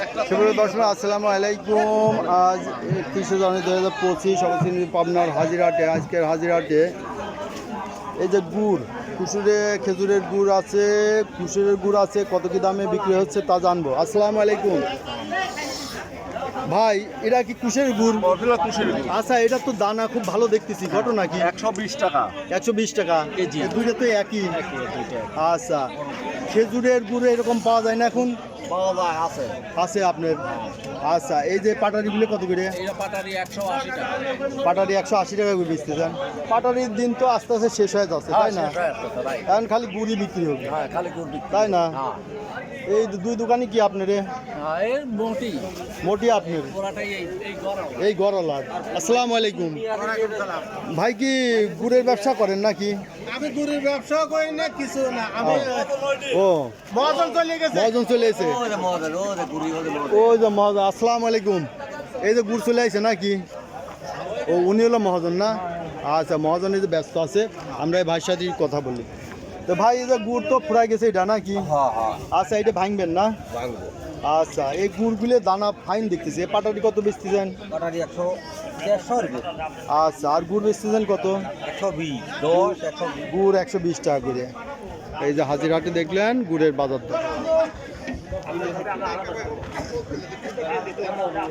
সুপ্রিয় দর্শক আসসালামু আলাইকুম। আজ একত্রিশে জানুয়ারি দু হাজার পঁচিশ অবস্থিত পাবনার হাজিরহাটে আজকের হাজিরহাটে এই যে গুড় কুসুরে খেজুরের গুড় আছে কুসুরের গুড় আছে কত কি দামে বিক্রি হচ্ছে তা জানব। আসসালামু আলাইকুম। ভাই এটা কি কুশের গুড়? আচ্ছা এটা তো দানা খুব ভালো দেখতেছি ঘটনা কি? একশো বিশ টাকা। একশো বিশ টাকা? কেজি। দুইটা তো একই। আচ্ছা খেজুরের গুড় এরকম পাওয়া যায় না এখন? আছে। আছে আপনার? আচ্ছা এই যে পাটারিগুলো কত করে? পাটারি একশো আশি টাকা। পাটারি একশো আশি টাকা করে বেচতে চান। পাটারির দিন তো আস্তে আস্তে শেষ হয়ে যাচ্ছে তাই না? এখন খালি গুড়ি বিক্রি হবে। হ্যাঁ খালি গুড় তাই না? হ্যাঁ। এই দুই দোকানে কি আপনার? হ্যাঁ, মোটি। মোটি আপনার? এই এই গরম এই গরলার আসসালামু আলাইকুম। ভাই কি গুড়ের ব্যবসা করেন নাকি? আমি গুড়ের ব্যবসা করি না কিছু না। আমি ও। মহাজন চলে গেছে। মহাজন চলে এসে? ওই যে মহাজন আসসালামু আলাইকুম। এই যে গুড় চলে আসছে নাকি? ও উনি হলো মহাজন না? আচ্ছা মহাজন এই যে ব্যস্ত আছে আমরা এই ভাইয়ের সাথে কথা বলি। তো ভাই এই যে গুড় তো ফুরাই গেছে এটা নাকি? হ্যাঁ হ্যাঁ। আচ্ছা এটা ভাঙবেন না? আচ্ছা এই গুড়গুলো দানা ফাইন দেখতেছি এই পাটাটি কত বেচতেছেন? পাটারি একশো আচ্ছা আর গুড় বেচতেছেন কত? একশো বিশ দশ গুড় একশো বিশ টাকা করে। এই যে হাজিরহাটে দেখলেন গুড়ের বাজার দর। আমরা